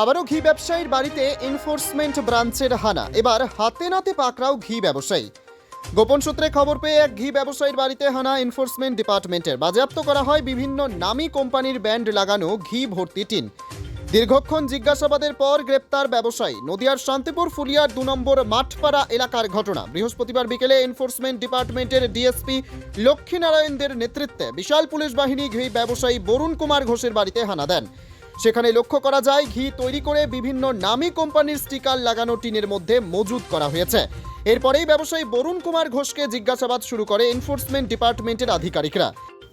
আবারও ঘি ব্যবসায়ীর বাড়িতে এনফোর্সমেন্ট ব্রাঞ্চের হানা। এবার হাতে নাতে পাকড়াও ঘি ব্যবসায়ী। গোপন সূত্রে খবর পেয়ে এক ঘি ব্যবসায়ীর বাড়িতে হানা এনফোর্সমেন্ট ডিপার্টমেন্টের বাজেয়াপ্ত করা হয় বিভিন্ন নামী কোম্পানির ব্যান্ড লাগানো ঘি ভর্তি টিন। দীর্ঘক্ষণ জিজ্ঞাসাবাদের পর গ্রেপ্তার ব্যবসায়ী। নদিয়ার শান্তিপুর ফুলিয়ার দু নম্বর মাঠপাড়া এলাকার ঘটনা। বৃহস্পতিবার বিকেলে এনফোর্সমেন্ট ডিপার্টমেন্টের ডিএসপি লক্ষ্মীনারায়ণদের নেতৃত্বে বিশাল পুলিশ বাহিনী ঘি ব্যবসায়ী বরুণ কুমার ঘোষের বাড়িতে হানা দেন। সেখানে লক্ষ্য করা যায়, ঘি তৈরি করে বিভিন্ন নামী কোম্পানির স্টিকার লাগানো টিনের মধ্যে মজুদ করা হয়েছে। এরপরেই ব্যবসায়ী বরুণ কুমার ঘোষকে জিজ্ঞাসাবাদ শুরু করে এনফোর্সমেন্ট ডিপার্টমেন্টের আধিকারিকরা।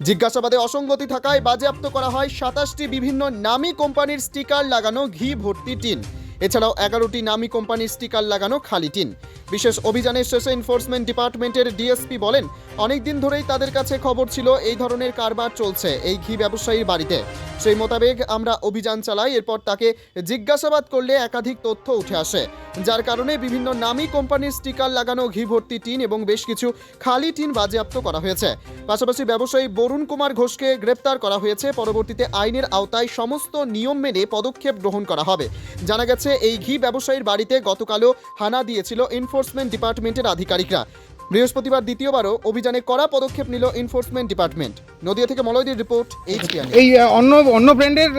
জিজ্ঞাসাবাদে অসঙ্গতি থাকায় বাজেয়াপ্ত করা হয় সাতাশটি বিভিন্ন নামী কোম্পানির স্টিকার লাগানো ঘি ভর্তি টিন। এছাড়াও এগারোটি নামী কোম্পানির স্টিকার লাগানো খালি টিন। বিশেষ অভিযানের শেষে এনফোর্সমেন্ট ডিপার্টমেন্টের ডিএসপি বলেন অনেকদিন ধরেই তাদের কাছে খবর ছিল এই ধরনের কারবার চলছে এই ঘি ব্যবসায়ীর বাড়িতে। সেই মোতাবেক আমরা অভিযান চালাই, এরপর তাকে জিজ্ঞাসাবাদ করলে একাধিক তথ্য উঠে আসে। যার কারণে বিভিন্ন নামী কোম্পানির স্টিকার লাগানো, ঘি ভর্তি টিন এবং বেশ কিছু খালি টিন বাজেয়াপ্ত করা হয়েছে। পাশাপাশি ব্যবসায়ী বরুণ কুমার ঘোষকে গ্রেপ্তার করা হয়েছে। পরবর্তীতে আইনের আওতায় সমস্ত নিয়ম মেনে পদক্ষেপ গ্রহণ করা হবে। জানা গেছে, এই ঘি ব্যবসায়ীর বাড়িতে গতকালও হানা দিয়েছিল এনফোর্সমেন্ট ডিপার্টমেন্টের আধিকারিকরা। বৃহস্পতিবার দ্বিতীয়বারও অভিযানে কড়া পদক্ষেপ নিল এনফোর্সমেন্ট ডিপার্টমেন্ট নদিয়া থেকে মলয়দের রিপোর্ট এইচপিআর এই অন্য অন্য ব্র্যান্ডের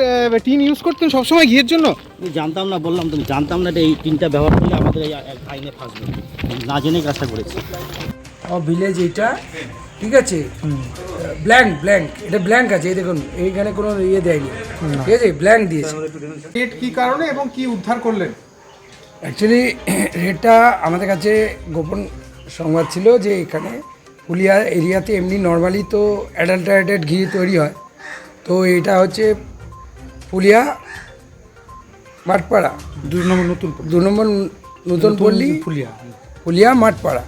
টিন ইউজ করতেন সবসময় ঘিয়ের জন্য? আমি জানতাম না বললাম তুমি জানতাম না এই তিনটা ব্যবহার করলে আমাদের এই আইনে ফাঁসবে না জেনে কাজটা করেছি। ও ভিলেজ এইটা ঠিক আছে? ব্ল্যাঙ্ক ব্ল্যাঙ্ক এটা ব্ল্যাঙ্ক আছে এই দেখুন এইখানে কোনো ইয়ে দেয়নি। ঠিক আছে? ব্ল্যাঙ্ক দিয়েছে। রেট কি কারণে এবং কি উদ্ধার করলেন? অ্যাকচুয়ালি রেটটা আমাদের কাছে গোপন সংবাদ ছিল যে এখানে পুলিয়া এরিয়াতে এমনি নর্মালি তো অ্যাডাল্টারেটেড ঘি তৈরি হয়। তো এটা হচ্ছে পুলিয়া মাঠপাড়া। দু নম্বর নতুন দু নম্বর নতুন পল্লী পুলিয়া। পুলিয়া মাঠপাড়া।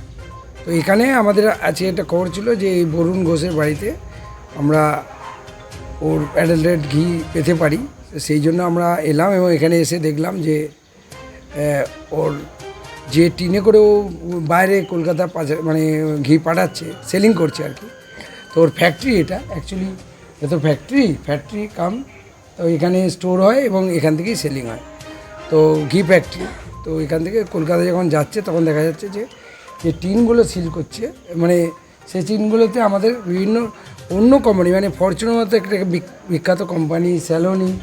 তো এখানে আমাদের আছে একটা খবর ছিল যে এই বরুণ ঘোষের বাড়িতে আমরা ওর অ্যাডাল্টেড ঘি পেতে পারি। সেই জন্য আমরা এলাম এবং এখানে এসে দেখলাম যে ওর যে টিনে করে ও বাইরে কলকাতা পাচা- মানে ঘি পাঠাচ্ছে সেলিং করছে আর কি। তো ওর ফ্যাক্টরি এটা অ্যাকচুয়ালি এত ফ্যাক্টরি ফ্যাক্টরি কাম তো এখানে স্টোর হয় এবং এখান থেকেই সেলিং হয়। তো ঘি ফ্যাক্টরি তো এখান থেকে কলকাতা যখন যাচ্ছে, তখন দেখা যাচ্ছে যে যে টিনগুলো সিল করছে মানে সেই টিনগুলোতে আমাদের বিভিন্ন অন্য কোম্পানি মানে ফরচুনের মতো একটা বিখ্যাত কোম্পানি স্যালোনি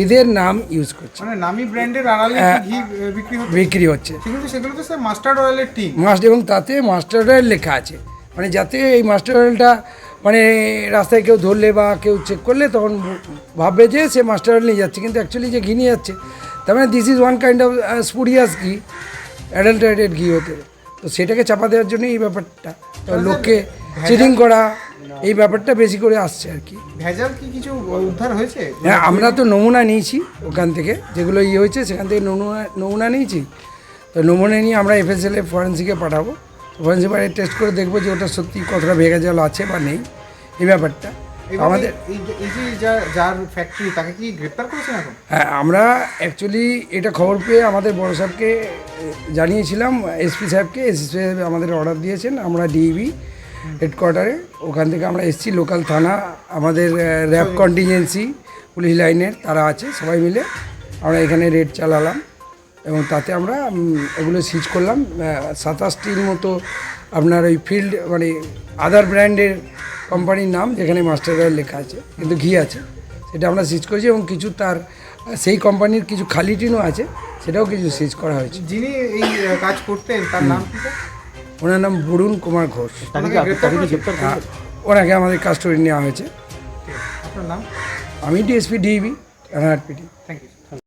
এদের নাম ইউজ করছে। মানে নামি ব্র্যান্ডের আড়ালে হ্যাঁ। ঘি বিক্রি হচ্ছে? বিক্রি হচ্ছে। সেগুলো তো স্যার মাস্টার্ড অয়েলের টিন মাস্টার এবং তাতে মাস্টার অয়েল লেখা আছে। মানে যাতে এই মাস্টার অয়েলটা মানে রাস্তায় কেউ ধরলে বা কেউ চেক করলে তখন ভাববে যে সে মাস্টার অয়েল নিয়ে যাচ্ছে। কিন্তু অ্যাকচুয়ালি যে ঘি নিয়ে যাচ্ছে তার মানে this is one kind of spurious ঘি অ্যাডাল্টারেটেড ঘি হতে। তো সেটাকে চাপা দেওয়ার জন্য এই ব্যাপারটা। লোককে চিটিং করা এই ব্যাপারটা বেশি করে আসছে আর কি। ভেজাল কি কিছু উদ্ধার হয়েছে? হ্যাঁ আমরা তো নমুনা নিয়েছি ওখান থেকে যেগুলো ইয়ে হয়েছে সেখান থেকে নমুনা নমুনা নিয়েছি। তো নমুনা নিয়ে আমরা এফএসএল এ ফরেন্সিকে পাঠাবো। ফরেন্সিক টেস্ট করে দেখব যে ওটা সত্যি কতটা ভেগা জল আছে বা নেই এই ব্যাপারটা। আমাদের এই- যে- যার ফ্যাক্টরি তাকে কি গ্রেপ্তার করেছেন এখন? হ্যাঁ আমরা অ্যাকচুয়ালি এটা খবর পেয়ে আমাদের বড় সাহেবকে জানিয়েছিলাম এসপি সাহেবকে। এসপি সাহেব আমাদের অর্ডার দিয়েছেন আমরা ডিইবি হেডকোয়ার্টারে ওখান থেকে আমরা এসছি লোকাল থানা আমাদের র্যাব কন্টিজেন্সি পুলিশ লাইনের তারা আছে সবাই মিলে আমরা এখানে রেড চালালাম এবং তাতে আমরা এগুলো সিজ করলাম। সাতাশটির মতো আপনার ওই ফিল্ড মানে আদার ব্র্যান্ডের কোম্পানির নাম যেখানে মাস্টার অয়েল লেখা আছে কিন্তু ঘি আছে সেটা আমরা সিজ করেছি এবং কিছু তার সেই কোম্পানির কিছু খালি টিনও আছে সেটাও কিছু সিজ করা হয়েছে। যিনি এই কাজ করতেন তার নাম? ওনার নাম বরুণ কুমার ঘোষ। ওনাকে হ্যাঁ? ওনাকে আমাদের কাস্টডি নেওয়া হয়েছে। আপনার নাম? আমি ডিএসপি ডিবি রানারপিটি থ্যাংক ইউ